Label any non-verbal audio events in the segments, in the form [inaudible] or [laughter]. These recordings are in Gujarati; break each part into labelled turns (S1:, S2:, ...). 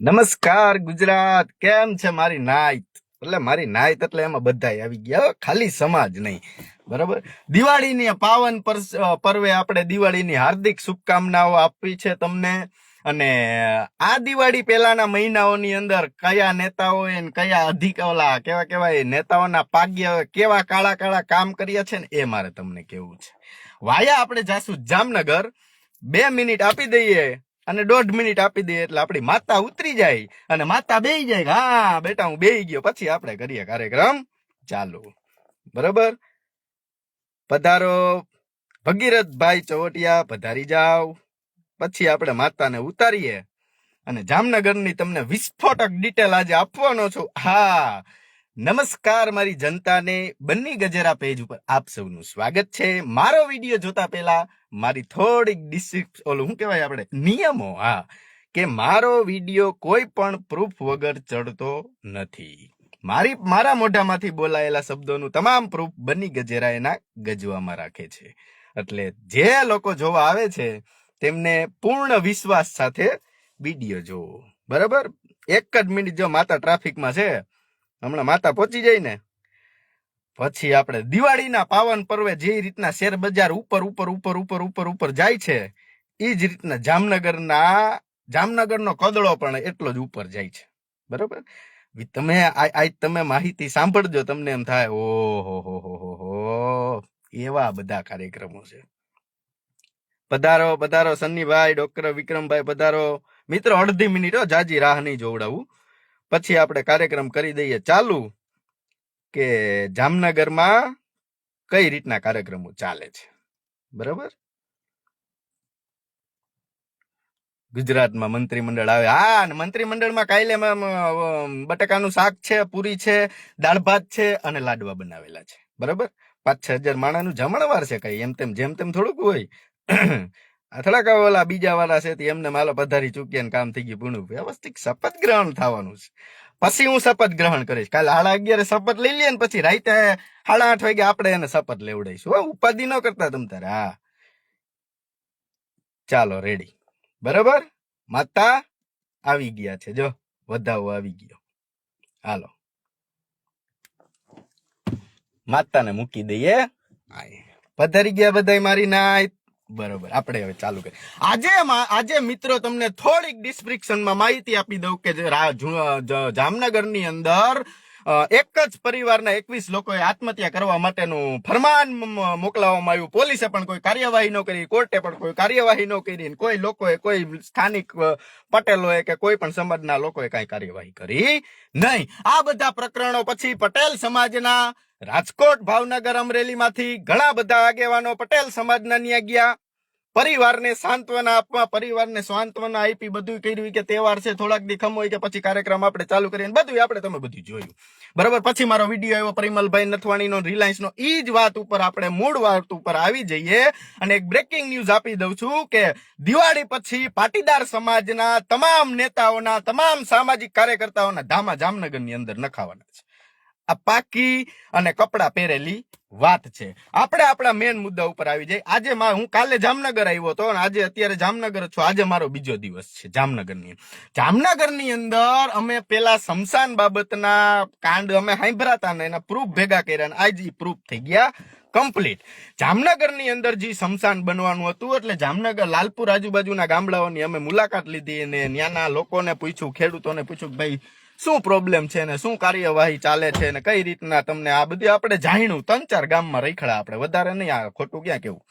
S1: નમસ્કાર ગુજરાત, કેમ છે મારી નાઈત? એટલે મારી નાઈત એટલે એમાં બધા આવી ગયા ખાલી સમાજ નહીં. બરાબર? દિવાળીની પાવન પર્વે આપણે દિવાળીની હાર્દિક શુભકામનાઓ આપી છે તમને. અને આ દિવાળી પહેલાના મહિનાઓની અંદર કયા નેતાઓએ કયા અધિક, ઓલા કેવા કેવાય, નેતાઓના પાગ્ય કેવા કાળા કાળા કામ કર્યા છે ને એ મારે તમને કેવું છે. વાયા આપણે જાસુ જામનગર. બે મિનિટ આપી દઈએ. અને દોઢ મિનિટ આપી દે એટલે આપણી માતા ઉતરી જાય અને માતા બે જાય હા, બેટા, હું બે ગયો. પછી આપણે કરીએ કાર્યક્રમ ચાલુ. બરોબર? પધારો. ભગીરથભાઈ ચવટિયા, પધારી જાવ પછી આપણે માતાને ઉતારીએ અને જામનગરની તમને વિસ્ફોટક ડિટેલ આજે આપવાનો છું. હા નમસ્કાર, મારી જનતાને બન્ની ગજેરા પેજ ઉપર આપ સૌનું સ્વાગત છે. મારો વીડિયો જોતા પહેલા મારી થોડીક ડિસિપ ઓલું શું કહેવાય આપણે? નિયમો, હા, કે મારો વીડિયો કોઈ પણ પ્રૂફ વગર ચડતો નથી. મારી, મારા મોઢામાંથી બોલાયેલા શબ્દોનું તમામ પ્રૂફ બની ગજેરા એના ગજવામાં રાખે છે. એટલે જે લોકો જોવા આવે છે, તેમને પૂર્ણ વિશ્વાસ સાથે વીડિયો જોવો બરાબર? એક જ મિનિટ જો માતા ટ્રાફિકમાં છે હમણાં માતા પહોંચી જાય ને, પછી આપણે દિવાળીના પાવન પર્વે જે રીતના શેર બજાર ઉપર ઉપર ઉપર ઉપર ઉપર ઉપર જાય છે એ જ રીતના જામનગરના, જામનગરનો કદળો પણ એટલો જ ઉપર જાય છે. બરોબર? તમે આજ તમે માહિતી સાંભળજો, તમને એમ થાય, ઓહો, હો હો હો હો, એવા બધા કાર્યક્રમો છે. પધારો પધારો સન્નીભાઈ, ડોક્ટર વિક્રમભાઈ, પધારો. મિત્રો, અડધી મિનિટ જાજી રાહ નહીં જોવડાવું. પછી આપણે કાર્યક્રમ કરી દઈએ. ચાલુ કે જામનગરમાં કઈ રીતના કાર્યક્રમો ચાલે છે? બરાબર? ગુજરાતમાં મંત્રીમંડળ આવે. હા, અને મંત્રીમંડળમાં કાયલે બટાકાનું શાક છે, પૂરી છે, દાળ ભાત છે અને લાડવા બનાવેલા છે. બરાબર? પાંચ છ હજાર માણાનું જમણવાર છે કઈ. એમ તેમ, જેમ તેમ થોડુંક હોય. આ વાળા બીજા વાળા છે એમને માલો પધારી ચૂક્યા ને કામ થઈ ગયું પૂર્ણ વ્યવસ્થિત શપથ ગ્રહણ થવાનું છે. પછી હું શપથ ગ્રહણ કરીશ. કાલે સાડા અગિયારે શપથ લઈ ને પછી રાતે સાડા આઠ વાગે આપણે એને શપથ લેવડાઈશું. ઉપાધિ ન કરતા તમ તારે. હા. ચાલો રેડી બરાબર? માતા આવી ગયા છે. જો વધાવો આવી ગયો. હાલો. માતાને મૂકી દઈએ. પધારી ગયા બધા મારી નાય. બરોબર, આપણે હવે ચાલુ કરીએ. આજે આજે મિત્રો તમને થોડીક ડિસ્ક્રિપ્શનમાં માહિતી આપી દઉં કે જામનગરની અંદર એક જ પરિવારના એકવીસ લોકોએ આત્મહત્યા કરવા માટેનું ફરમાન મોકલાવવામાં આવ્યું. પોલીસે પણ કોઈ કાર્યવાહી ન કરી, કોર્ટે પણ કોઈ કાર્યવાહી ન કરી કોઈ લોકોએ, કોઈ સ્થાનિક પટેલોએ કે કોઈ પણ સમાજના લોકોએ કાંઈ કાર્યવાહી કરી નહીં. આ બધા પ્રકરણો પછી પટેલ સમાજના રાજકોટ ભાવનગર અમરેલીમાંથી ઘણા બધા આગેવાનો પટેલ સમાજના ન્યા ગયા. પરિવારને સાંત્વના આપવા, પરિવારને સાંત્વના આપી બધું કર્યું કે તહેવાર છે, થોડાક દી હોય કે પછી કાર્યક્રમ આપણે ચાલુ કરીએ બધું આપણે તમે બધું જોયું. બરાબર, પછી મારો વીડિયો આવ્યો પરિમલભાઈ નથવાણીનો, રિલાયન્સનો એ જ વાત ઉપર આપણે મૂળ વાત ઉપર આવી જઈએ અને એક બ્રેકિંગ ન્યૂઝ આપી દઉં છું કે દિવાળી પછી પાટીદાર સમાજના તમામ નેતાઓના, તમામ સામાજિક કાર્યકર્તાઓના ધામા જામનગરની અંદર નખાવાના છે. આ પાકી અને કપડા પહેરેલી વાત છે. આપણે આપણા મેન મુદ્દા ઉપર આવી જાય આજે હું કાલે જામનગર આવ્યો હતો અને આજે અત્યારે જામનગર છું. આજે મારો બીજો દિવસ છે જામનગરની. જામનગરની અંદર અમે પેલા શમશાન બાબતના કાંડ અમે સાંભળાતા ને એના પ્રૂફ ભેગા કર્યા અને આજે પ્રૂફ થઈ ગયા કમ્પ્લીટ જામનગરની અંદર જે શમશાન બનવાનું હતું, એટલે જામનગર લાલપુર આજુબાજુના ગામડાઓની અમે મુલાકાત લીધી અને ત્યાંના લોકોને પૂછ્યું, ખેડૂતોને પૂછ્યું કે ભાઈ શું પ્રોબ્લેમ છે ને? શું કાર્યવાહી ચાલે છે ને? કઈ રીતના તમને આ બધી આપણે જાણ્યું? ત્રણ ચાર ગામમાં રખડા આપણે. વધારે નહીં, આ ખોટું ક્યાં કેવું?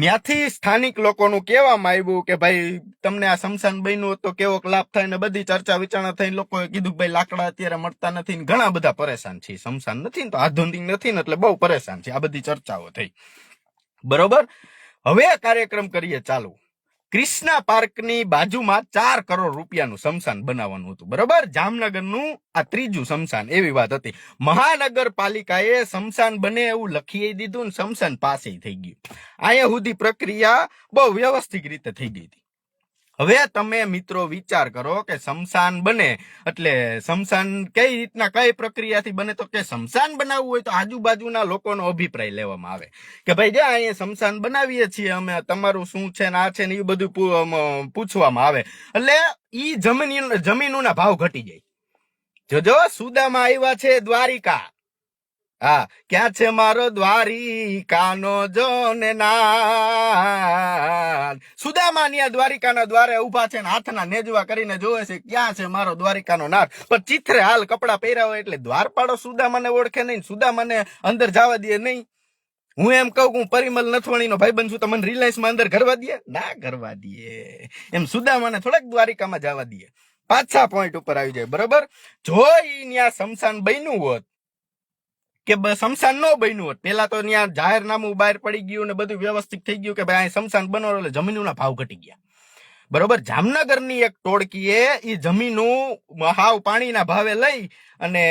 S1: ત્યાંથી સ્થાનિક લોકોનું કહેવામાં આવ્યું કે ભાઈ, તમને આ સમશાન બન્યું તો કેવો લાભ થાય ને બધી ચર્ચા વિચારણા થઈને લોકોએ કીધું ભાઈ, લાકડા અત્યારે મળતા નથી ને ઘણા બધા પરેશાન છે સમશાન નથી ને તો આધુનિક નથી ને એટલે બહુ પરેશાન છે આ બધી ચર્ચાઓ થઈ. બરોબર? હવે આ કાર્યક્રમ કરીએ ચાલુ. ક્રિષ્ના પાર્કની બાજુમાં ચાર કરોડ રૂપિયાનું સમસાન બનાવવાનું હતું. બરોબર? જામનગરનું આ ત્રીજું સમસાન એવી વાત હતી. મહાનગરપાલિકાએ સમસાન બને એવું લખી દીધું ને સમસાન પાસે થઈ ગયું. અહીંયા સુધી પ્રક્રિયા બહુ વ્યવસ્થિત રીતે થઈ ગઈ હતી. હવે તમે મિત્રો વિચાર કરો કે સમસાન બને, એટલે સમસાન કઈ રીતના, કઈ પ્રક્રિયાથી બને? તો કે સમસાન બનાવવું હોય તો આજુબાજુના લોકોનો અભિપ્રાય લેવામાં આવે કે ભાઈ જો અહીંયા સમસાન બનાવીએ છીએ અમે, તમારું શું છે ને આ છે ને એ બધું પૂછવામાં આવે. એટલે ઈ જમીન, જમીનોના ભાવ ઘટી જાય. જોજો, સુદામાં આવ્યા છે દ્વારિકા. હા, ક્યાં છે મારો દ્વારિકાનો જોને નાદ સુદામા દ્વારિકાના દ્વારે ઊભા છે ને હાથના નેજવા કરીને જોવે છે, ક્યાં છે મારો દ્વારિકાનો નાદ પણ ચિત્રે હાલ કપડા પહેર્યા હોય એટલે દ્વારપાળો સુદામાને ઓળખે નહીં, સુદામાને અંદર જવા દે નહીં. હું એમ કહું હું પરિમલ નથવાણીનો ભાઈબંધ છું તમને મને રિલાયન્સમાં અંદર ઘરવા દે? ના ઘરવા દે. એમ સુદામાને થોડાક દ્વારિકામાં જવા દે. પાછા પોઈન્ટ ઉપર આવી જાય, બરોબર? જો ઈ ન્યા શમશાન બન્યું હોત કે સમસાન ન બન્યું હોત. પેલા તો ત્યાં જાહેરનામું બહાર પડી ગયું ને બધું વ્યવસ્થિત થઈ ગયું કે ભાઈ અહીં શમશાન બનો એટલે જમીનોના ભાવ ઘટી ગયા. બરોબર? જામનગરની એક ટોળકીએ એ જમીનું હાવ પાણીના ભાવે લઈ અને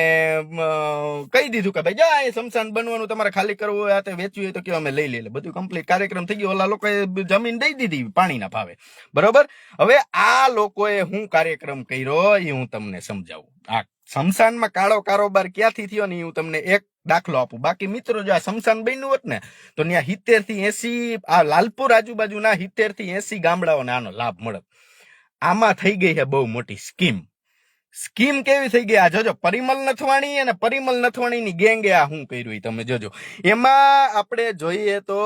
S1: કહી દીધું કે ભાઈ, જા અહીં શમશાન બનવાનું તમારે ખાલી કરવું હોય તે વેચવું હોય તો કે અમે લઈ લઈએ. બધું કમ્પ્લીટ કાર્યક્રમ થઈ ગયો. ઓલા લોકોએ જમીન દઈ દીધી પાણીના ભાવે. બરોબર? હવે આ લોકોએ હું કાર્યક્રમ કર્યો એ હું તમને સમજાવું. આ સમસાનમાં કાળો કારોબાર ક્યાંથી થયો ને હું તમને એક દાખલો આપું. બાકી મિત્રો જો આ શમશાન બન્યું હોત ને, તો ત્યાં સિત્તેરથી એસી, આ લાલપુર આજુબાજુના સિત્તેરથી એસી ગામડાઓને આનો લાભ મળે આમાં થઈ ગઈ છે બહુ મોટી સ્કીમ. સ્કીમ કેવી થઈ ગઈ? આ જોજો, પરિમલ નથવાણી અને પરિમલ નથવાણીની ગેંગે આ હું કર્યું તમે જોજો. એમાં આપણે જોઈએ તો,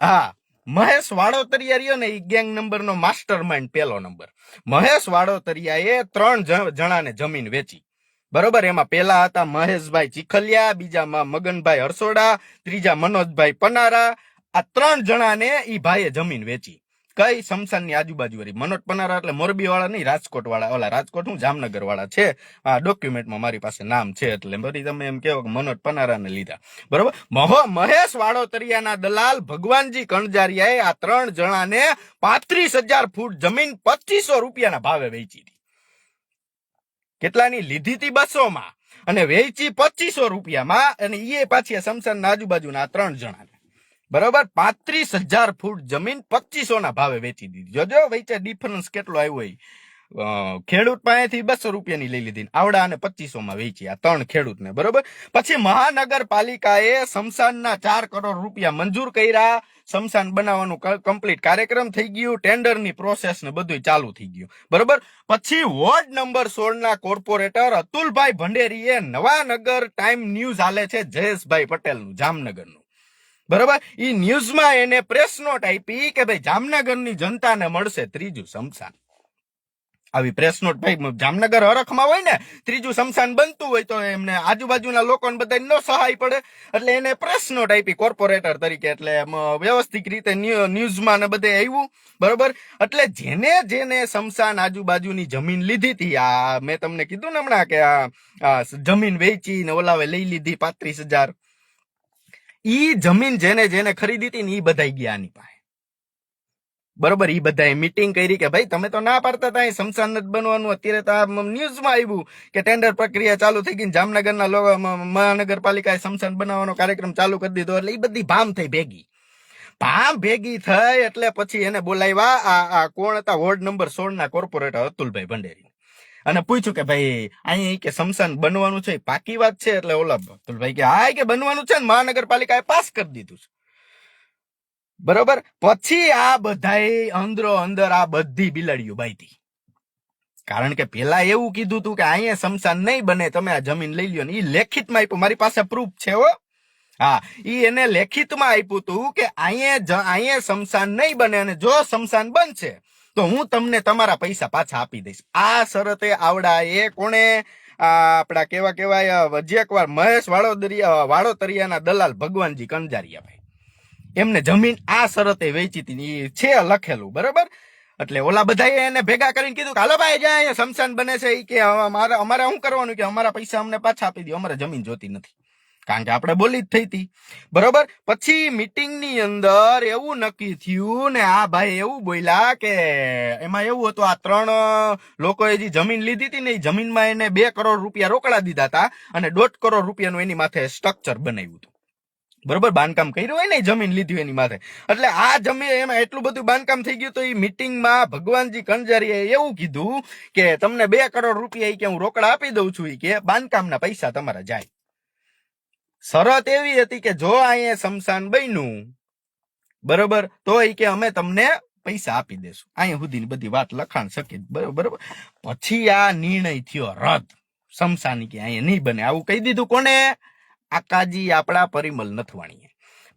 S1: હા મહેશ વાડોતરિયા રહ્યો ને એ ગેંગ નંબર નો માસ્ટર માઇન્ડ પેલો નંબર મહેશ વાડોતરિયાએ ત્રણ જણાને જમીન વેચી. બરોબર? એમાં પેલા હતા મહેશભાઈ ચીખલિયા, બીજામાં મગનભાઈ હરસોડા, ત્રીજા મનોજભાઈ પનારા. આ ત્રણ જણાને ઈ ભાઈએ જમીન વેચી. કઈ સમસાનની આજુબાજુ વાળી? મનોજ પનારા એટલે મોરબી વાળા નહીં, રાજકોટ વાળા. ઓલા રાજકોટ હું? જામનગર વાળા છે. આ ડોક્યુમેન્ટમાં મારી પાસે નામ છે એટલે બધી તમે એમ કહો કે મનોજ પનારાને લીધા. બરોબર? મહો, મહેશ વાડોતરિયાના દલાલ ભગવાનજી કણજારિયાએ આ ત્રણ જણાને પાંત્રીસ હજાર ફૂટ જમીન પચીસો રૂપિયાના ભાવે વેચી હતી કેટલાની? લીધી હતી બસો માં અને વેચી પચીસો રૂપિયામાં અને એ પાછી આ સમસાનના આજુબાજુના ત્રણ જણાને. બરોબર? પાંત્રીસ હજાર ફૂટ જમીન પચીસો ના ભાવે વેચી દીધી. જોજો વચ્ચે ડિફરન્સ કેટલો આવ્યો હોય? ખેડૂત પાસેથી બસો રૂપિયાની લઈ લીધી આવડા અને પચીસો માં વેચી. આ ત્રણ ખેડૂતને, બરોબર? પછી મહાનગરપાલિકાએ શમશાનના ચાર કરોડ રૂપિયા મંજૂર કર્યા. શમશાન બનાવવાનું કમ્પ્લીટ કાર્યક્રમ થઈ ગયું. ટેન્ડરની પ્રોસેસ ને બધું ચાલુ થઈ ગયું. બરોબર? પછી વોર્ડ નંબર સોળ ના કોર્પોરેટર અતુલભાઈ ભંડેરીએ નવાનગર ટાઈમ ન્યૂઝ હાલે છે જયેશભાઈ પટેલનું, જામનગરનું. બરોબર? એ ન્યૂઝમાં એને પ્રેસ નોટ આપી કે ભાઈ જામનગરની જનતાને મળશે ત્રીજું સમસાન આવી પ્રેસ નોટ ભાઈ જામનગર હરખમાં હોય ને, ત્રીજું સમસાન બનતું હોય તો એમને આજુબાજુના લોકોને બધા ન સહાય પડે. એટલે એને પ્રેસ નોટ આપી કોર્પોરેટર તરીકે, એટલે વ્યવસ્થિત રીતે ન્યૂઝમાં ને બધે આવ્યું બરોબર? એટલે જેને જેને સમસાન આજુબાજુની જમીન લીધી હતી આ, મેં તમને કીધું ને હમણાં કે આ જમીન વેચી ને ઓલાવે લઈ લીધી પાંત્રીસ હજાર. ઈ જમીન જેને જેને ખરીદી હતી ને ઈ બધાય ગયા આની પાસે. બરોબર, ઈ બધાએ મીટિંગ કરી કે ભાઈ તમે તો ના પાડતા હતા શમશાન જ બનવાનું. અત્યારે તો ન્યૂઝમાં આવ્યું કે ટેન્ડર પ્રક્રિયા ચાલુ થઈ ગઈ જામનગરના લોકો મહાનગરપાલિકાએ શમશાન બનાવવાનો કાર્યક્રમ ચાલુ કરી દીધો એટલે ઈ બધી ભામ થઈ ભેગી. ભામ ભેગી થઈ એટલે પછી એને બોલાવ્યા આ આ કોણ હતા? વોર્ડ નંબર સોળ ના કોર્પોરેટર અતુલભાઈ ભંડેરી. અને પૂછ્યું કે ભાઈ, અહીં કે સમસાન બનવાનું છે પાકી વાત છે એટલે ઓલા ભાઈ કે, હા કે બનવાનું છે ને, મહાનગરપાલિકાએ પાસ કરી દીધું છે. બરોબર? પછી આ બધાએ અંદરો અંદર આ બધી બિલાડીઓ બાઈતી કારણ કે પેલા એવું કીધું તું કે અહીંયા સમસાન નહીં બને, તમે આ જમીન લઈ લ્યો ને એ લેખિતમાં આપ્યું, મારી પાસે પ્રૂફ છે હો. હા, ઈ એને લેખિતમાં આપ્યું તું કે અહીંયા અહીંયા સમસાન નહીં બને અને જો સમસાન બનશે તો હું તમને તમારા પૈસા પાછા આપી દઈશ. આ શરતે આવડા એ કોણે? આપણા કેવા કેવાય હજી એકવાર મહેશ વાડોદરિયા વાડોતરિયાના દલાલ ભગવાનજી કંજારિયાભાઈ. એમને જમીન આ શરતે વેચી હતી છે લખેલું, બરાબર? એટલે ઓલા બધાએ એને ભેગા કરીને કીધું કે, હાલો ભાઈ, જ્યાં અહીંયા શમશાન બને છે એ કે અમારે અમારે શું કરવાનું? કે અમારા પૈસા અમને પાછા આપી દો અમારે જમીન જોતી નથી. કારણ કે આપણે બોલી જ થઈ હતી. બરોબર? પછી મીટિંગની અંદર એવું નક્કી થયું ને આ ભાઈ એવું બોલ્યા કે એમાં એવું હતું, આ ત્રણ લોકોએ જે જમીન લીધી હતી ને એ જમીનમાં એને બે કરોડ રૂપિયા રોકડા દીધા હતા અને દોઢ કરોડ રૂપિયાનું એની માથે સ્ટ્રક્ચર બનાવ્યું હતું. બરોબર? બાંધકામ કર્યું હોય ને જમીન લીધી એની માથે. એટલે આ જમીન એમાં એટલું બધું બાંધકામ થઈ ગયું તો એ મિટિંગમાં ભગવાનજી કંજારીએ એવું કીધું કે તમને બે કરોડ રૂપિયા એ કે હું રોકડા આપી દઉં છું એ કે બાંધકામના પૈસા તમારા જાય. શરત એવી હતી કે જો અહીંયા શમશાન બન્યું, બરોબર, તો એ કે અમે તમને પૈસા આપી દેશું. અહીંયા સુધીની બધી વાત લખાણ શકી બરોબર પછી આ નિર્ણય થયો રદ. શમશાન કે અહીંયા નહીં બને. આવું કહી દીધું કોને? આકાજી આપણા પરિમલ નથવાણીએ.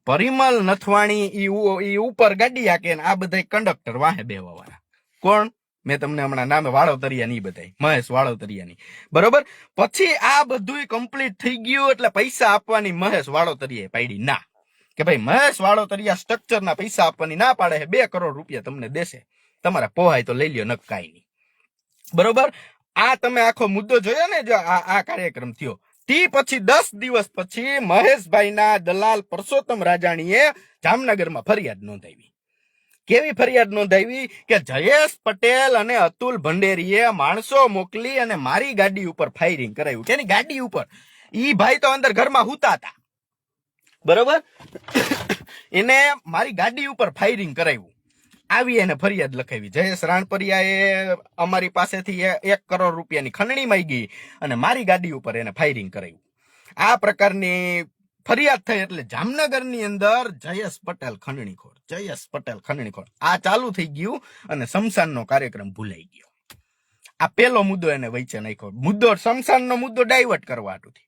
S1: પરિમલ નથવાણી ઈ ઉપર ગાડી હાકે આ બધા કંડક્ટર વાહે બેવા વાળા કોણ? મેં તમને હમણાં નામે વાળોતરિયા નહીં બધાય મહેશ વાળોતરિયાની બરોબર? પછી આ બધું કમ્પ્લીટ થઈ ગયું એટલે પૈસા આપવાની મહેશ વાળોતરિયાએ પાડી. ના. કે ભાઈ, મહેશ વાળોતરિયા સ્ટ્રક્ચરના પૈસા આપવાની ના પાડે છે, બે કરોડ રૂપિયા તમને દેશે. તમારા પોહાય તો લઈ લ્યો, નક કાંઈ નહીં. બરોબર? આ તમે આખો મુદ્દો જોયો ને જો આ આ કાર્યક્રમ થયો. તી પછી દસ દિવસ પછી મહેશભાઈના દલાલ પરસોત્તમ રાજાણીએ જામનગરમાં ફરિયાદ નોંધાવી. કેવી ફરિયાદ નોંધાવી કે જયેશ પટેલ અને અતુલ ભંડેરીએ માણસો મોકલી અને મારી ગાડી ઉપર ફાયરિંગ કરાવ્યું તેની ગાડી ઉપર? ઈ ભાઈ તો અંદર ઘરમાં હુતા હતા. બરોબર? એને મારી ગાડી ઉપર ફાયરિંગ કરાવ્યું આવી એને ફરિયાદ લખાવી. જયેશ રાણપરિયાએ અમારી પાસેથી એક કરોડ રૂપિયાની ખંડણી માંગી અને મારી ગાડી ઉપર એને ફાયરિંગ કરાવ્યું આ પ્રકારની ફરિયાદ થઈ એટલે જામનગરની અંદર જયેશ પટેલ ખંડણીખોર. જયેશ પટેલ ખંડણીખોર. આ ચાલુ થઈ ગયું અને શમશાનનો કાર્યક્રમ ભૂલાઈ ગયો. આ પેલો મુદ્દો એને વચ્ચે નાખ્યો. મુદ્દો શમશાનનો મુદ્દો ડાયવર્ટ કરવા હાટુથી.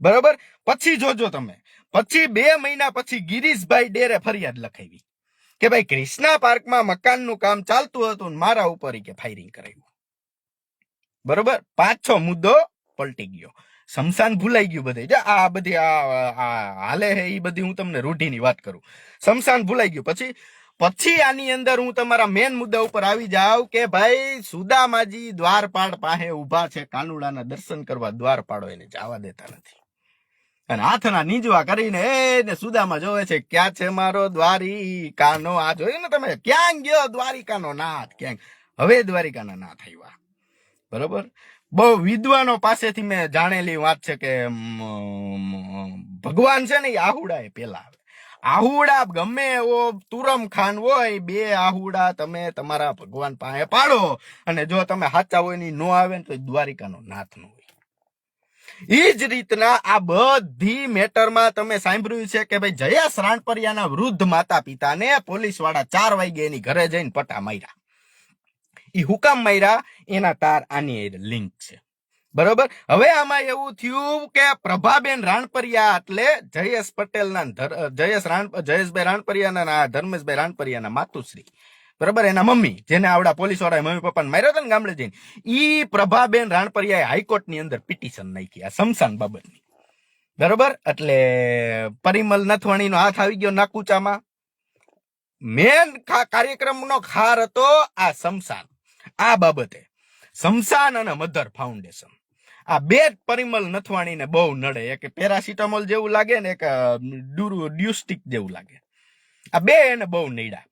S1: બરોબર? પછી જોજો તમે. પછી બે મહિના પછી ગિરીશભાઈ ડેરે ફરિયાદ લખાવી. કે ભાઈ ક્રિષ્ના પાર્કમાં મકાનનું કામ ચાલતું હતું મારા ઉપર કે ફાયરિંગ કરાવ્યું બરોબર? પાછો મુદ્દો પલટી ગયો. શમશાન ભૂલાઈ ગયું બધે. જો આ બધી આ હાલે હે એ બધી હું તમને રૂઢીની વાત કરું. શમશાન ભૂલાઈ ગયું. પછી પછી આની અંદર હું તમારા મેન મુદ્દા ઉપર આવી જાઉં કે ભાઈ, સુદામાજી દ્વારપાળ પાસે ઊભા છે, કાનુડાના દર્શન કરવા દ્વારપાળો એને જવા દેતા નથી. અને હાથના નીજવા કરીને, એ, ને સુદામાં જોવે છે, ક્યાં છે મારો દ્વારિકાનો? આ જોયું ને તમે? ક્યાં ગયો દ્વારિકાનો નાથ? ક્યાંક હવે દ્વારિકાના નાથ આવ્યા. બરોબર? બહુ વિદ્વાનો પાસેથી મેં જાણેલી વાત છે કે ભગવાન છે ને એ આહુડા એ પેલા આવે. આહુડા ગમે એવો તુરમ ખાન હોય, બે આહુડા તમે તમારા ભગવાન પાસે પાડો અને જો તમે સાચા હોયની નો આવે ને તો દ્વારિકાનો નાથ નો હોય. એ જ રીતના આ બધી મેટરમાં તમે સાંભળ્યું છે કે ભાઈ જયા શ્રાણપરિયાના વૃદ્ધ માતા પિતાને પોલીસવાળા ચાર વાગે એની ઘરે જઈને પટા માર્યા. ઈ હુકામ માર્યા, એના તાર આની લિંક છે. બરોબર? હવે આમાં એવું થયું કે પ્રભાબેન રાણપરિયા એટલે જયેશ પટેલના જયેશ રાણ, જયેશભાઈ રાણપરિયાના ધર્મેશભાઈ રાણપરિયાના માતુશ્રી. બરોબર? એના મમ્મી, જેને આવડા પોલીસવાળા મમ્મી પપ્પાને માર્યો હતો ને ગામડે જઈને. ઈ પ્રભાબેન રાણપરિયાએ હાઈકોર્ટની અંદર પિટિશન નાખી, આ સમસાન બાબતની. બરોબર? એટલે પરિમલ નથવાણીનો હાથ આવી ગયો નાકુચામાં. મેન કાર્યક્રમનો ખાર હતો આ સમસાન આ બાબતે સમસાન અને મધર ફાઉન્ડેશન. આ બે જ પરિમલ નથવાણીને બહુ નડે. એક પેરાસિટામોલ જેવું લાગે ને એક ડ્યુરુ ડ્યુસ્ટિક જેવું લાગે. આ બે એને બહુ નડ્યા.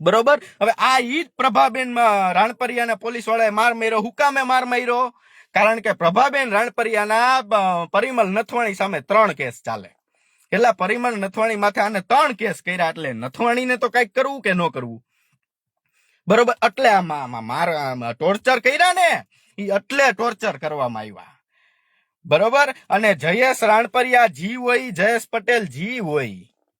S1: બરોબર? હવે આ ઈ જ પ્રભાબેન રાણપરિયાના પોલીસ વાળાએ માર માર્યો. હુકામે માર માર્યો? કારણ કે પ્રભાબેન રાણપરિયાના પરિમલ નથવાણી સામે ત્રણ કેસ ચાલે. એટલા પરિમલ નથવાણી માથે આને ત્રણ કેસ કર્યા. એટલે નથવાણીને તો કંઈક કરવું કે ન કરવું? બરોબર? એટલે આમાં મારા ટોર્ચર કર્યા ને એ એટલે ટોર્ચર કરવામાં આવ્યા. બરોબર? અને જયેશ રાણપરિયા જી હોય, જયેશ પટેલ જી હોય.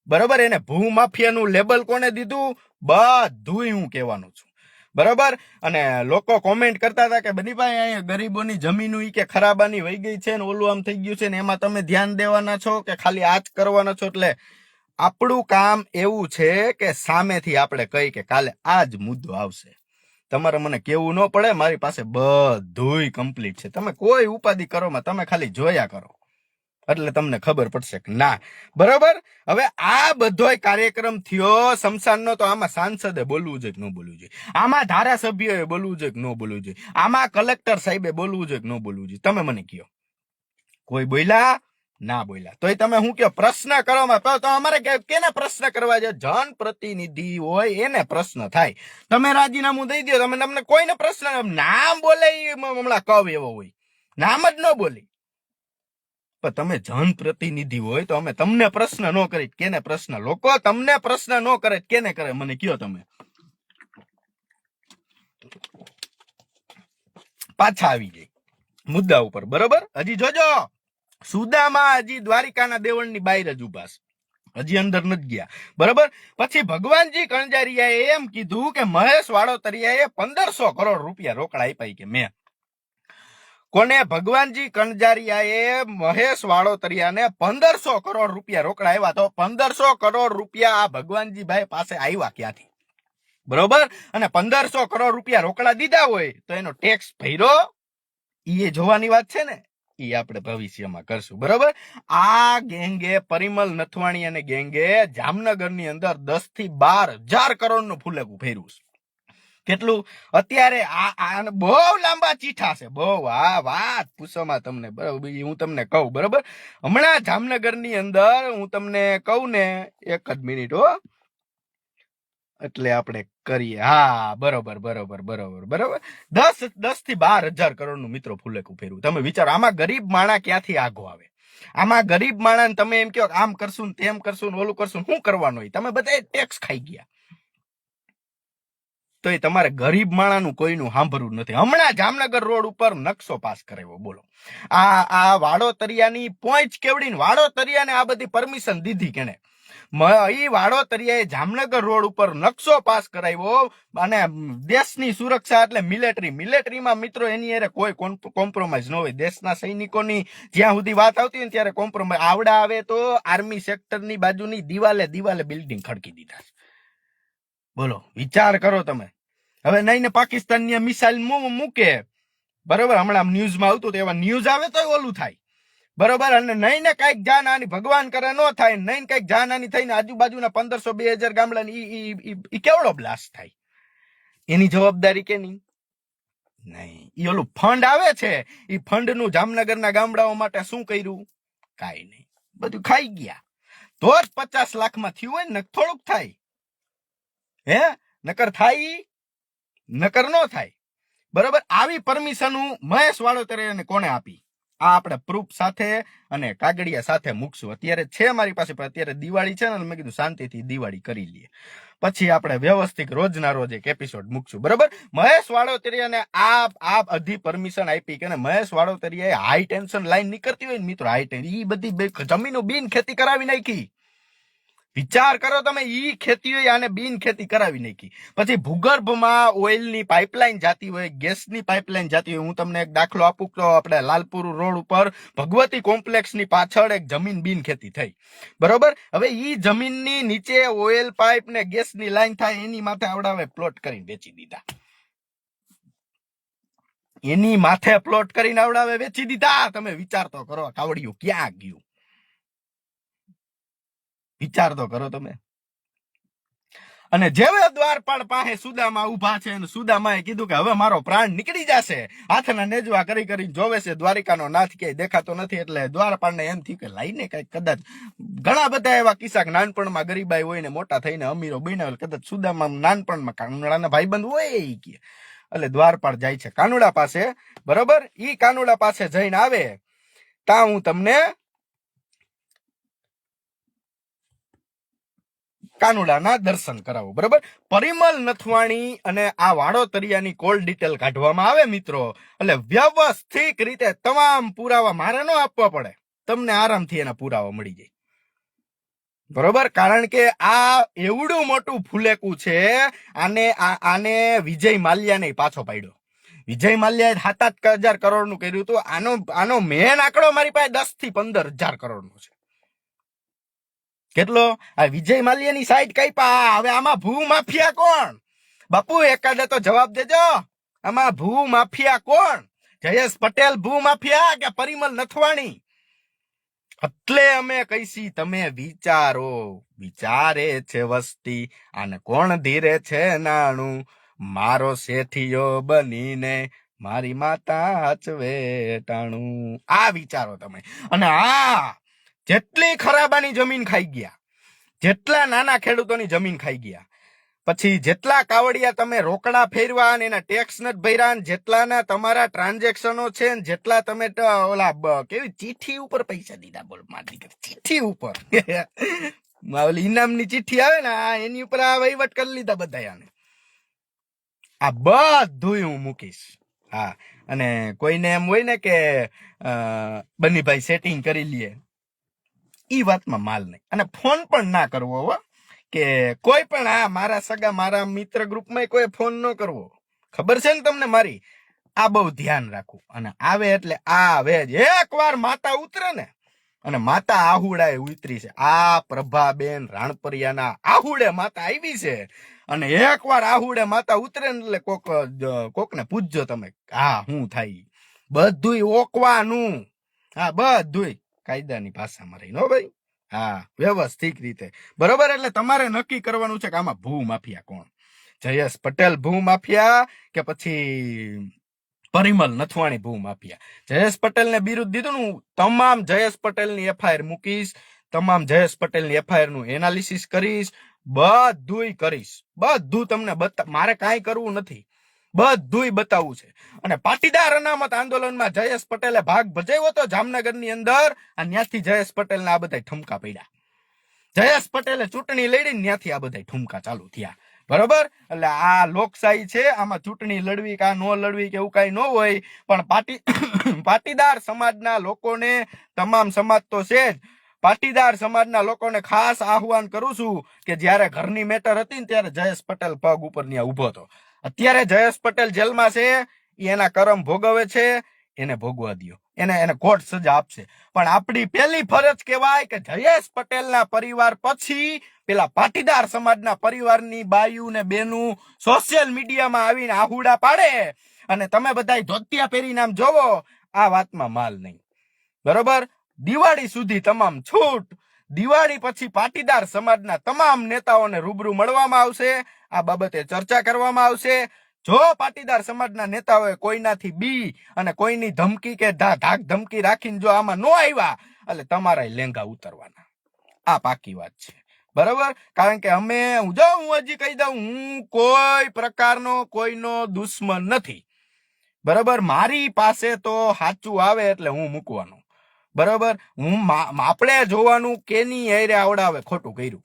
S1: બરોબર? એને ભૂ માફિયાનું લેબલ કોને દીધું? બધું હું કહેવાનું છું. બરોબર? અને લોકો કોમેન્ટ કરતા હતા કે, બનીભાઈ, અહીંયા ગરીબોની જમીન ઈ કે ખરાબાની વહી ગઈ છે ને, ઓલું આમ થઈ ગયું છે ને, એમાં તમે ધ્યાન દેવાના છો કે ખાલી આ જ કરવાના છો? એટલે આપણું કામ એવું છે કે સામેથી આપણે કહી કે કાલે આ જ મુદ્દો આવશે. તમારે મને કેવું ન પડે, મારી પાસે બધુંય કમ્પ્લીટ છે. તમે કોઈ ઉપાધિ કરો તમે ખાલી જોયા કરો. એટલે તમને ખબર પડશે કે ના. બરોબર? હવે આ બધોય કાર્યક્રમ થયો સમસાનનો તો આમાં સાંસદે બોલવું જોઈએ કે ન બોલવું જોઈએ? આમાં ધારાસભ્યોએ બોલવું જોઈએ કે ન બોલવું જોઈએ? આમાં કલેક્ટર સાહેબે બોલવું જોઈએ કે ન બોલવું જોઈએ? તમે મને કયો કોઈ બોલ્યા? ના બોલ્યા. તોય તમે શું કયો, પ્રશ્ન કરવામાં તો તો અમારે કેને પ્રશ્ન કરવા છે? જન પ્રતિનિધિ હોય એને પ્રશ્ન થાય. તમે રાજીનામું દઈ દો તમે તમને કોઈને પ્રશ્ન નામ બોલે હમણાં કવ એવો હોય. નામ જ ન બોલી. તમે જન પ્રતિનિધિ હોય તો અમે તમને પ્રશ્ન ન કરી કેને પ્રશ્ન? લોકો તમને પ્રશ્ન ન કરે કેને કરે? મને કયો તમે. પાછા આવી ગઈ. મુદ્દા ઉપર. બરોબર? હજી જોજો. સુદામાં હજી દ્વારિકાના દેવળની બહાર જ ઊભા છે. હજી અંદર નથી ગયા. બરોબર? પછી ભગવાનજી કણજારિયાએ એમ કીધું કે મહેશ વાળોતરિયાએ પંદરસો કરોડ રૂપિયા રોકડા આપ્યા કે મેં. કોને? ભગવાનજી કણજારિયાએ મહેશ વાળોતરિયાને પંદરસો કરોડ રૂપિયા રોકડા આવ્યા તો પંદરસો કરોડ રૂપિયા આ ભગવાનજીભાઈ પાસે આવ્યા ક્યાંથી? બરોબર? અને પંદરસો કરોડ રૂપિયા રોકડા દીધા હોય તો એનો ટેક્સ ભર્યો? એ જોવાની વાત છે ને? ઈ આપણે ભવિષ્યમાં કરશું, બરોબર? આ ગેંગે, પરિમલ નથવાણી અને ગેંગે જામનગરની અંદર દસથી બાર હજાર કરોડનું ફૂલેકું ફેર્યું છે. કેટલું? અત્યારે આ બહુ લાંબા ચીઠા છે. બહુ, આ વાત પૂછોમાં તમને બરાબર હું તમને કહું, બરોબર? હમણાં જામનગરની અંદર હું તમને કહું ને એક જ મિનિટ હો. એટલે આપણે કરીએ. હા, બરોબર બરોબર બરોબર બરોબર. દસ દસથી બાર હજાર કરોડનું મિત્રો ફૂલેકું ફેરવું તમે વિચારો, આમાં ગરીબ માણા ક્યાંથી આગો આવે? આમાં ગરીબ માણા તમે એમ કહો આમ કરશું તેમ કરશું ઓલું કરશું શું કરવાનું હોય? તમે બધા ટેક્સ ખાઈ ગયા. તો એ તમારે ગરીબ માણાનું કોઈનું સાંભળવું નથી. હમણાં જામનગર રોડ ઉપર નકશો પાસ કરાવ્યો, બોલો. આ આ વાડોતરિયાની પોઈન્ટ કેવડી વાડો વાડોતરિયાને આ બધી પરમિશન દીધી કેને ઈ વાડોતરિયાએ જામનગર રોડ ઉપર નકશો પાસ કરાવ્યો અને દેશની સુરક્ષા એટલે મિલિટરી. મિલિટરીમાં મિત્રો એની અરે કોઈ કોમ્પ્રોમાઇઝ ન હોય. દેશના સૈનિકોની જ્યાં સુધી વાત આવતી હોય ત્યારે કોમ્પ્રોમાઇઝ. આવડા આવે તો આર્મી સેક્ટરની બાજુની દિવાલે દિવાલે બિલ્ડિંગ ખડકી દીધા બોલો, વિચાર કરો તમે. હવે નહીં ને પાકિસ્તાનની મિસાઇલ મૂકે. બરોબર? હમણાં ન્યૂઝમાં આવતું તો એવા ન્યૂઝ આવે તો ઓલું થાય. બરોબર? અને નહીં ને કંઈક જાનહાની ભગવાન કરે ન થાય નહીં ને કંઈક જાનહાની થઈને આજુબાજુના પંદરસો બે હજાર ગામડા ઈ કેવડો બ્લાસ્ટ થાય? એની જવાબદારી કે નહીં? નહીં. ઈ ઓલું ફંડ આવે છે. ઈ ફંડનું જામનગરના ગામડાઓ માટે શું કર્યું? કાઈ નહીં. બધું ખાઈ ગયા. તો જ પચાસ લાખમાં થયું હોય ને થોડુંક થાય. હે? નકર થાય? નકર નો થાય. બરોબર? આવી પરમિશન મહેશ વાળો તરે કોણે આપી? આ આપણે પ્રૂફ સાથે અને કાગળિયા સાથે મૂકશું. અત્યારે છે મારી પાસે, પણ અત્યારે દિવાળી છે ને મેં કીધું શાંતિથી દિવાળી કરી લઈએ. પછી આપણે વ્યવસ્થિત રોજના રોજ એક એપિસોડ મૂકશું. બરોબર? મહેશ વાડોતરિયાને આ આ અધી પરમિશન આપી કે મહેશ વાડોતરિયાએ હાઈ ટેન્શન લાઈન નીકળતી હોય ને, મિત્રો હાઈ ટેન્શન એ બધી જમીનો બિન ખેતી કરાવી નાખી. વિચાર કરો તમે, ઈ ખેતી હોય આને બિન ખેતી કરાવી નાખી. પછી ભૂગર્ભમાં ઓઇલની પાઇપલાઇન જાતી હોય, ગેસની પાઇપલાઇન જાતી હોય, હું તમને એક દાખલો આપું તો આપણે લાલપુર રોડ ઉપર ભગવતી કોમ્પ્લેક્સની પાછળ એક જમીન બિન ખેતી થઈ. બરોબર? હવે ઈ જમીનની નીચે ઓઇલ પાઇપ ને ગેસની લાઈન થાય, એની માથે આવડાવે પ્લોટ કરીને વેચી દીધા. એની માથે પ્લોટ કરીને આવડાવે વેચી દીધા. તમે વિચાર તો કરો કાવડિયું ક્યાં ગયું? વિચાર તો કરો તમે. અને જેવે દ્વારપાળ પાસે સુદામા ઊભા છે અને સુદામાએ કીધું કે, હવે મારો પ્રાણ નીકળી જશે. હાથના નેજવા કરી કરી જોવે છે, દ્વારિકાનો નાથ ક્યાંય દેખાતો નથી, એટલે દ્વારપાળને એમ થયું કે, લાઈને કઈ કદાચ ઘણા બધા એવા કિસ્સા નાનપણમાં ગરીબાઈ હોય ને મોટા થઈને અમીરો બન્યા કદાચ સુદામા નાનપણમાં કાનુડાના ભાઈબંધ હોય એ કે. એટલે દ્વારપાળ જાય છે કાનુડા પાસે, બરોબર? ઈ કાનુડા પાસે જઈને આવે, તા હું તમને કાનુડાના દર્શન કરાવો, બરોબર? પરિમલ નથવાણી અને આ વાડોતરિયાની કોલ ડિટેલ કાઢવામાં આવે મિત્રો. એટલે વ્યવસ્થિત રીતે તમામ પુરાવા મારે ન આપવા પડે. તમને આરામથી એના પુરાવા મળી જાય. બરોબર? કારણ કે આ એવડું મોટું ફૂલેકું છે, આને આને વિજય માલ્યાને પાછો પાડ્યો. વિજય માલ્યાએ સાત આઠ હજાર કરોડનું કર્યું હતું. આનો આનો મેન આંકડો મારી પાસે દસથી પંદર હજાર કરોડ નો છે. કેટલો? આ વિજય માલ્યાની સાઈડ પા હવે આમાં ભૂ માફિયા કોણ? બાપુ એકાદે તો જવાબ દેજો. આમાં ભૂ માફિયા કોણ? જયેશ પટેલ ભૂ માફિયા કે પરિમલ નથવાણી? એટલે અમે કહીશી, તમે વિચારો. વિચારે છે વસ્તી. આને કોણ ધીરે છે નાણું? મારો શેઠિયો બનીને મારી માતા હચવે ટાણું આ વિચારો તમે. અને આ જેટલી ખરાબાની જમીન ખાઈ ગયા, જેટલા નાના ખેડૂતોની જમીન ખાઈ ગયા, પછી જેટલા કાવડિયા તમે રોકડા ફેરવા અને એના ટેક્સ નથી ભર્યા જેટલાના તમારા ટ્રાન્ઝેક્શનો છે ને જેટલા તમે ઓલા કેવી ચીઠી ઉપર પૈસા દીધા, બોલ મારી ચીઠી ઉપર. [laughs] ઓલી ઇનામની ચીઠી આવે ને એની ઉપર આ વહીવટ કરી લીધા બધા આને આ બધું હું મૂકીશ. હા, અને કોઈને એમ હોય ને કે બનીભાઈ સેટિંગ કરી લઈએ ઈ વાતમાં માલ નહીં. અને ફોન પણ ના કરવો હો, કે કોઈ પણ આ મારા સગા, મારા મિત્ર ગ્રુપમાં કોઈ ફોન ન કરવો. ખબર છે ને તમને મારી? આ બહુ ધ્યાન રાખવું. અને આવે એટલે આવે જ. એકવાર માતા ઉતરે ને, અને માતા આહુડાએ ઉતરી છે. આ પ્રભાબેન રાણપરિયાના આહુડે માતા આવી છે. અને એકવાર આહુડે માતા ઉતરે ને એટલે કોક કોકને પૂછજો તમે. હા, હું થાય. બધુંય ઓકવાનું. હા, બધુંય. કાયદાની ભાષામાં રહીને હો ભાઈ. હા, વ્યવસ્થિત રીતે. બરોબર? એટલે તમારે નક્કી કરવાનું છે કે આમાં ભૂ માફિયા કોણ? જયેશ પટેલ ભૂ માફિયા કે પછી પરિમલ નથવાણી ભૂ માફિયા જયેશ પટેલને બિરુદ દીધું હું તમામ જયેશ પટેલની એફઆઈઆર મૂકીશ, તમામ જયેશ પટેલની એફઆઈઆરનું એનાલિસિસ કરીશ, બધુંય કરીશ. બધું તમને બતા, મારે કાંઈ કરવું નથી. બધુંય બતાવવું છે. અને પાટીદાર અનામત આંદોલનમાં જયેશ પટેલે ભાગ ભજવ્યો હતો જામનગરની અંદર અને ત્યાંથી જયેશ પટેલને આ બધા ઠુમકા પડ્યા. જયેશ પટેલે ચૂંટણી લડી ત્યાંથી આ બધા ઠુમકા ચાલુ થયા. બરોબર? એટલે આ લોકશાહી છે, આમાં ચૂંટણી લડવી કા નો લડવી કે એવું કઈ ન હોય, પણ પાટી, [coughs] પાટીદાર સમાજના લોકોને તમામ સમાજ તો છે જ. પાટીદાર સમાજના લોકોને ખાસ આહવાન કરું છું કે જ્યારે ઘરની મેટર હતી ને ત્યારે જયેશ પટેલ પગ ઉપર ત્યાં ઊભો હતો. અત્યારે જયેશ પટેલ જેલમાં છે એના કરમ ભોગવે છે, એને ભોગવા દ્યો. એને એને કોર્ટ સજા આપશે. પણ આપણી પહેલી ફરજ કહેવાય કે જયેશ પટેલના પરિવાર પછી પેલા પાટીદાર સમાજના પરિવારની બાયુ ને બેનું સોશિયલ મીડિયામાં આવીને આહુડા પાડે. અને તમે બધા ધોતિયા પહેરીને આમ જોવો, આ વાતમાં માલ નહીં. બરોબર? દિવાળી સુધી તમામ છૂટ દિવાળી પછી પાટીદાર સમાજના તમામ નેતાઓને રૂબરૂ મળવામાં આવશે. આ બાબતે ચર્ચા કરવામાં આવશે. જો પાટીદાર સમાજના નેતાઓએ કોઈનાથી બી અને કોઈની ધમકી કે ધાક ધમકી રાખીને જો આમાં નો આવ્યા, એટલે તમારા લેંગા ઉતરવાના. આ પાકી વાત છે. બરાબર? કારણ કે અમે, હું જો, હું હજી કહી દઉં, હું કોઈ પ્રકારનો, કોઈનો દુશ્મન નથી. બરાબર? મારી પાસે તો સાચું આવે એટલે હું મૂકવાનો. બરાબર? હું આપણે જોવાનું કેની એરે આવડાવે, ખોટું કર્યું.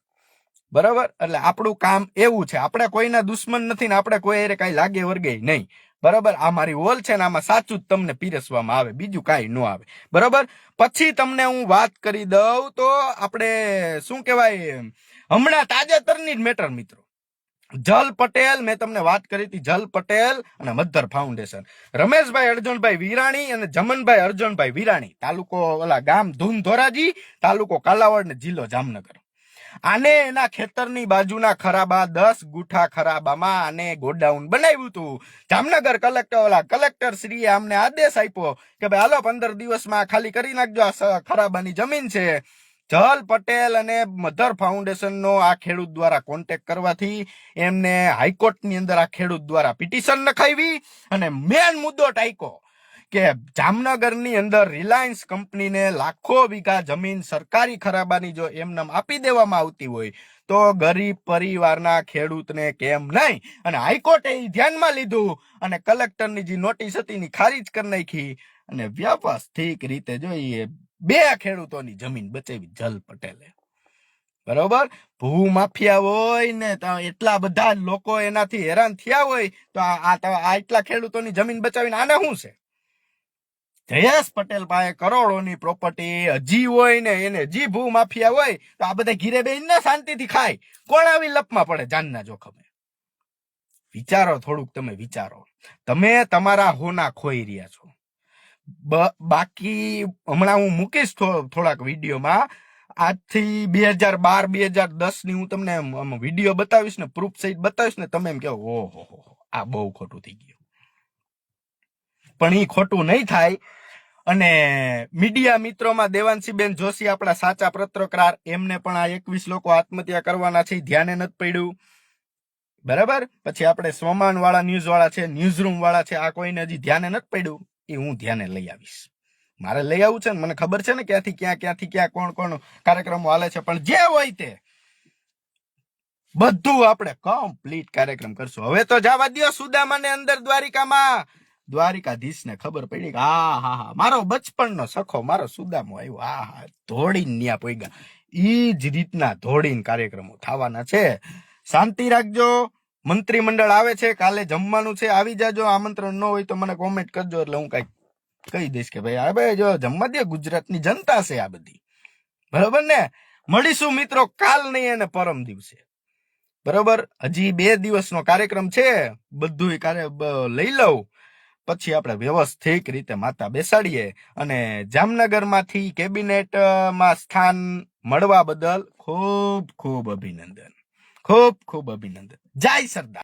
S1: બરાબર? એટલે આપણું કામ એવું છે. આપણે કોઈના દુશ્મન નથી ને આપણે કોઈ એરે કાંઈ લાગે વર્ગે નહીં. બરાબર? આ મારી ઓલ છે ને આમાં સાચું જ તમને પીરસવામાં આવે, બીજું કાંઈ ન આવે. બરાબર? પછી તમને હું વાત કરી દઉં તો આપણે શું કહેવાય? હમણાં તાજેતરની જ મેટર, મિત્રો. જલ પટેલ, મેં તમને વાત કરી હતી જલ પટેલ અને મધર ફાઉન્ડેશન. રમેશભાઈ, અર્જુનભાઈ વિરાણી અને જમનભાઈ, અર્જુનભાઈ વિરાણી, તાલુકો ઓલા ગામ ધોરાજી તાલુકો કાલાવડ ને જિલ્લો જામનગર. આને એના ખેતરની બાજુના ખરાબા દસ ગુઠા ખરાબામાં આને ગોડાઉન બનાવ્યું હતું. જામનગર કલેક્ટર, ઓલા કલેક્ટર શ્રીએ અમને આદેશ આપ્યો કે ભાઈ, હાલો, પંદર દિવસમાં ખાલી કરી નાખજો, આ ખરાબાની જમીન છે. જલ પટેલ અને મધર ફાઉન્ડેશનનો આ ખેડૂત દ્વારા કોન્ટેક કરવાથી એમને હાઈકોર્ટની અંદર આ ખેડૂત દ્વારા પિટિશન નખાવી અને મેન મુદ્દો ટાઈકો કે જામનગરની અંદર રિલાયન્સ કંપનીને લાખો વીઘા જમીન સરકારી ખરાબાની જો એમનામ આપી દેવામાં આવતી હોય, તો ગરીબ પરિવારના ખેડૂતને કેમ નહીં? અને હાઈકોર્ટે ધ્યાનમાં લીધું અને કલેક્ટરની જે નોટિસ હતી એની ખારીજ કરી નાખી અને વ્યવસ્થિત રીતે જોઈએ બે ખેડૂતોની જમીન બચાવી જલ પટેલે. બરોબર? ભૂ માફિયા હોય ને એટલા બધા લોકો એનાથી હેરાન થયા હોય, તો આ આ તો આ એટલા ખેડૂતોની જમીન બચાવીને આને શું છે? જયેશ પટેલ પાસે કરોડોની પ્રોપર્ટી હજી હોય ને એને હજી ભૂ માફિયા હોય, તો આ બધા ઘીરે બેહીને શાંતિથી ખાય. કોણ આવી લપમાં પડે જાનના જોખમે? વિચારો થોડુંક, તમે વિચારો. તમે તમારા હોના ખોઈ રહ્યા છો. બ- બાકી હમણાં હું મૂકીશ થોડાક વિડીયોમાં. આજથી બે હજાર બાર, બે હજાર દસની હું તમને વીડિયો બતાવીશ ને પ્રૂફ સહિત બતાવીશ ને તમે એમ કહો, ઓહો આ બહુ ખોટું થઈ ગયું. પણ એ ખોટું નહીં થાય. અને મીડિયા મિત્રોમાં દેવાંશીબેન જોશી આપણા સાચા પત્રકાર, એમને પણ આ એકવીસ લોકો આત્મહત્યા કરવાના છે, ધ્યાને નથી પડ્યું. બરાબર? પછી આપણે સ્વમાન વાળા ન્યૂઝ વાળા છે ન્યૂઝ રૂમ વાળા છે, આ કોઈને હજી ધ્યાને નથી પડ્યું. એ હું ધ્યાને લઈ આવીશ. મારે લઈ આવવું છે ને મને ખબર છે ને ક્યાંથી ક્યાં ક્યાંથી ક્યાં, કોણ કોણ કાર્યક્રમો હાલે છે, પણ જે હોય તે બધું આપણે કમ્પ્લીટ કાર્યક્રમ કરશું. હવે તો જવા દ્યો સુદામાને અંદર દ્વારિકામાં. દ્વારિકાધીશ ને ખબર પડી કે હા હા હા, મારો બચપણનો સખો, મારો સુદામો આવ્યો. હા હા, ધોળીને ન્યા પોઈગા એ જ રીતના ધોળીને કાર્યક્રમો થવાના છે. શાંતિ રાખજો. મંત્રીમંડળ આવે છે, કાલે જમવાનું છે, આવી જાજો, આમંત્રણ ન હોય તો મને કોમેન્ટ કરજો, એટલે હું કંઈક કહી દઈશ કે ભાઈ હવે જો જમવા દે, ગુજરાતની જનતા છે આ બધી. બરોબર ને? મળીશું મિત્રો કાલ નહીં અને પરમ દિવસે. બરોબર? હજી બે દિવસનો કાર્યક્રમ છે બધું કાર્ય લઈ લઉં. પછી આપણે વ્યવસ્થિત રીતે માતા બેસાડીએ અને જામનગરમાંથી કેબિનેટમાં સ્થાન મળવા બદલ ખૂબ ખૂબ અભિનંદન. ખૂબ ખૂબ અભિનંદન. જય સરદાર.